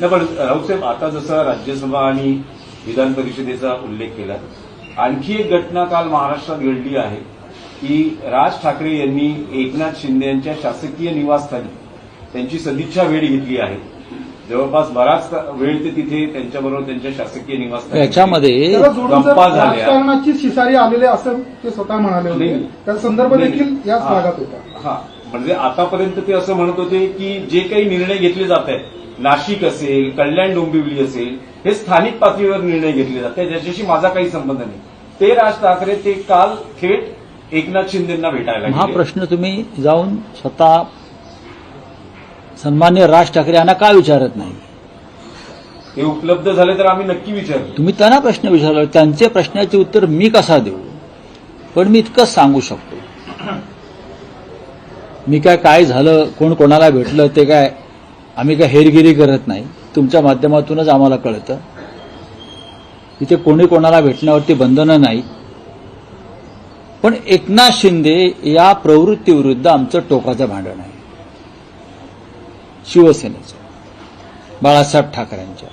नाही पण राऊत साहेब आता जसं राज्यसभा आणि विधान परिषदेचा उल्लेख केला आणखी एक घटना काल महाराष्ट्रात घडली आहे की राज ठाकरे यांनी एकनाथ शिंदे यांच्या शासकीय निवासस्थानी त्यांची सदिच्छा भेट घेतली आहे जवळपास बराच वेळ ते तिथे त्यांच्याबरोबर त्यांच्या शासकीय निवासस्थानी याच्यामध्ये गप्पा झाल्या. राजकारणाची शिसारी आलेले असं ते स्वतः म्हणाले होते. त्याचा संदर्भ. देखील याच. भागात होता हा म्हणजे आतापर्यंत ते असं म्हणत होते की जे काही निर्णय घेतले जात आहेत नाशिक असेल कल्याण डोंबिवली असेल हे स्थानिक पातळीवर निर्णय घेतले जात आहेत. ज्याच्याशी माझा काही संबंध नाही. ते राज ठाकरे ते काल थेट एकनाथ शिंदेना भेटायला हा. प्रश्न तुम्ही जाऊन स्वतः सन्मान्य राज ठाकरे यांना का विचारत नाही? ते उपलब्ध झाले तर आम्ही नक्की विचारू. तुम्ही त्यांना प्रश्न विचारला त्यांचे प्रश्नाचे उत्तर मी कसा देऊ? पण मी इतकंच सांगू शकतो. मी काय काय झालं कोण कोणाला भेटलं ते काय आम्ही काय हेरगिरी करत नाही. तुमच्या माध्यमातूनच आम्हाला कळतं. इथे कोणी कोणाला भेटण्यावरती बंधनं नाही. पण एकनाथ शिंदे या प्रवृत्तीविरुद्ध आमचं टोकाचं भांडण आहे. शिवसेनेचं बाळासाहेब ठाकरेंच्या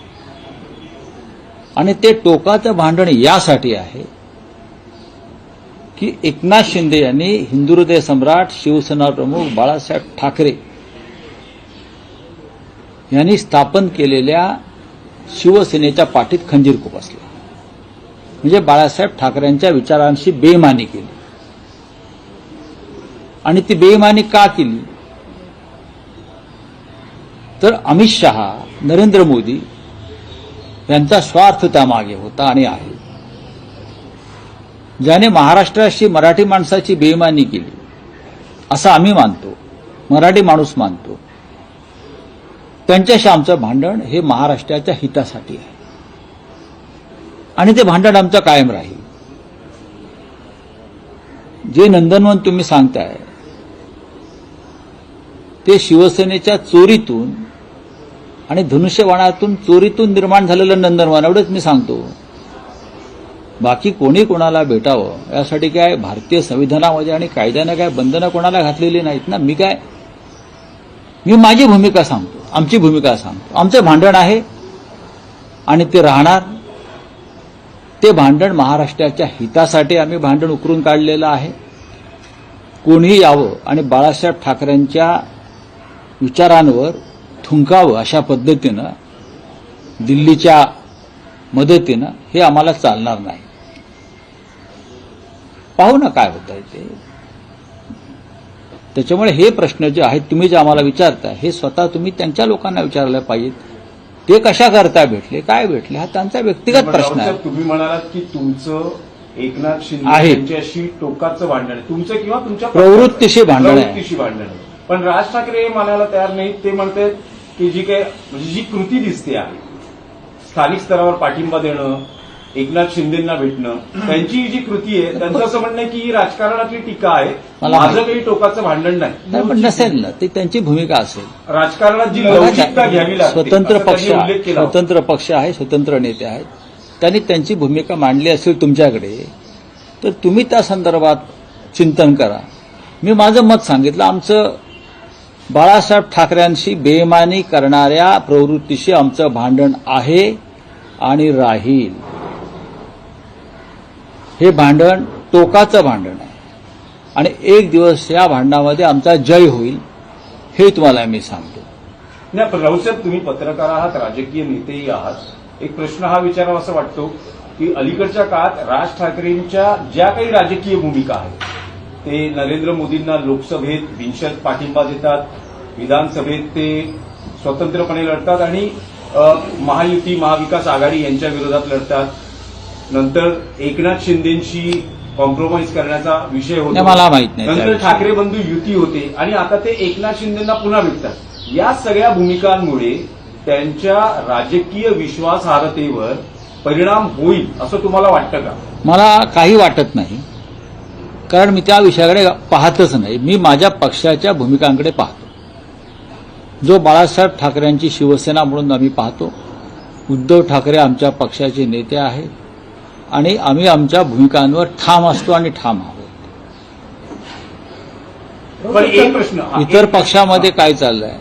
आणि ते टोकाचं भांडण यासाठी आहे की एकनाथ शिंदे यांनी हिंदू हृदय सम्राट शिवसेना प्रमुख बाळासाहेब ठाकरे यांनी स्थापन केलेल्या शिवसेनेच्या पाठीत खंजीर खुपसला. म्हणजे बाळासाहेब ठाकरेंच्या विचारांशी बेमानी केली. आणि ती बेमानी का केली? तर अमित शहा नरेंद्र मोदी यांचा स्वार्थ त्यामागे होता आणि आहे. ज्याने महाराष्ट्राशी मराठी माणसाची बेईमानी केली. असं आम्ही मानतो. मराठी माणूस मानतो. त्यांच्याशी आमचं भांडण हे महाराष्ट्राच्या हितासाठी आहे. आणि ते भांडण आमचं कायम राहील. जे नंदनवन तुम्ही सांगताय ते शिवसेनेच्या चोरीतून आणि धनुष्यबाणातून चोरीतून निर्माण झालेलं नंदनवन एवढंच मी सांगतो. बाकी कोणी कोणाला भेटावं यासाठी काय भारतीय संविधानामध्ये आणि कायद्यानं काय बंधनं कोणाला घातलेली नाहीत ना? मी काय? मी माझी भूमिका सांगतो आमची भूमिका सांगतो. आमचं भांडण आहे आणि ते राहणार. ते भांडण महाराष्ट्राच्या हितासाठी आम्ही भांडण उकरून काढलेलं आहे. कोणीही यावं आणि बाळासाहेब ठाकरेंच्या विचारांवर थुंकावं अशा पद्धतीनं दिल्लीच्या मदतीनं हे आम्हाला चालणार नाही. पाहू ना काय होत आहे ते. त्याच्यामुळे हे प्रश्न जे आहेत तुम्ही जे आम्हाला विचारता हे स्वतः तुम्ही त्यांच्या लोकांना विचारले पाहिजेत ते कशा करता भेटले काय भेटले हा त्यांचा व्यक्तिगत प्रश्न आहे. तुम्ही म्हणालात की तुमचं एकनाथ शिंदे आहे. यांच्याशी टोकाचं भांडण आहे. तुमचं किंवा तुमच्या प्रवृत्तीशी भांडण आहे. प्रवृत्तीशी भांडण आहे. पण राज ठाकरे हे मानायला तयार नाहीत. ते म्हणतात की जी काय म्हणजे जी कृती दिसते आहे स्थानिक स्तरावर पाठिंबा देणं एकनाथ शिंदेना भेटणं त्यांची जी कृती आहे त्यांचं असं म्हणणं आहे की ही राजकारणातली टीका आहे. माझं. काही टोकाचं भांडण नाही. पण नसेल ना ते त्यांची भूमिका असेल. राजकारणात जी लवचिकता घ्यावी लागते. स्वतंत्र पक्ष. स्वतंत्र पक्ष आहे स्वतंत्र नेते आहेत. त्यांनी त्यांची भूमिका मांडली असेल तुमच्याकडे तर तुम्ही त्या संदर्भात चिंतन करा. मी माझं मत सांगितलं आमचं बाळासाहेब ठाकरेंशी बेमानी करणाऱ्या प्रवृत्तीशी आमचं भांडण आहे. आणि राहील. हे भांडण टोकाचं भांडण आहे. आणि एक दिवस या भांडणामध्ये आमचा जय होईल हे तुम्हाला मी सांगतो. नाही पण तुम्ही पत्रकार आहात राजकीय नेतेही आहात. एक प्रश्न हा विचारावा असं वाटतो की अलीकडच्या काळात राज ठाकरेंच्या ज्या काही राजकीय भूमिका आहेत ते नरेंद्र मोदींना लोकसभेत बिनशर्त पाठिंबा देतात विधानसभेत ते स्वतंत्रपणे लढतात आणि महायुती महाविकास आघाडी यांच्या विरोधात लढतात. नंतर एकनाथ शिंदेशी कॉम्प्रोमाइज करण्याचा विषय होतो. मला माहीत नाही नंतर. ठाकरे बंधू युती होते आणि आता ते एकनाथ शिंदेना पुन्हा भेटतात. या सगळ्या भूमिकांमुळे त्यांच्या राजकीय विश्वासार्हतेवर परिणाम होईल असं तुम्हाला वाटतं का? मला काही वाटत नाही. कारण मी त्या विषयाकडे पाहतच नाही. मी माझ्या पक्षाच्या भूमिकांकडे पाहतो. जो बाळासाहेब ठाकरेंची शिवसेना म्हणून आम्ही पाहतो उद्धव ठाकरे आमच्या पक्षाचे नेते आहेत आणि आम्ही आमच्या भूमिकांवर ठाम असतो आणि ठाम आहोत. हा, इतर पक्षामध्ये काय चाललंय?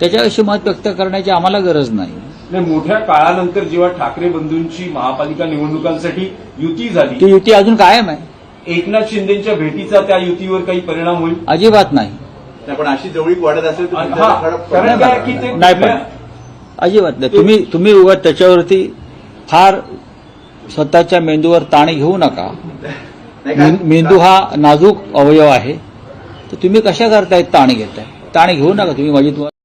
त्याच्याविषयी मत व्यक्त करण्याची आम्हाला गरज नाही. नाही मोठ्या काळानंतर जेव्हा ठाकरे बंधूंची महापालिका निवडणुकांसाठी युती झाली ती युती अजून कायम आहे. एकनाथ शिंदेच्या भेटीचा त्या युतीवर काही परिणाम होईल? अजिबात नाही. नाही, पण अशी जवळीक वाढत असेल तर नाही पण अजिबात नाही तुम्ही तुम्ही उगाच त्याच्यावरती फार स्वतःच्या मेंदूवर ताण घेऊ नका. मेंदू हा नाजूक अवयव आहे. तर तुम्ही कशा करताय ताण घेताय? ताण घेऊ नका तुम्ही माझी तुम्हाला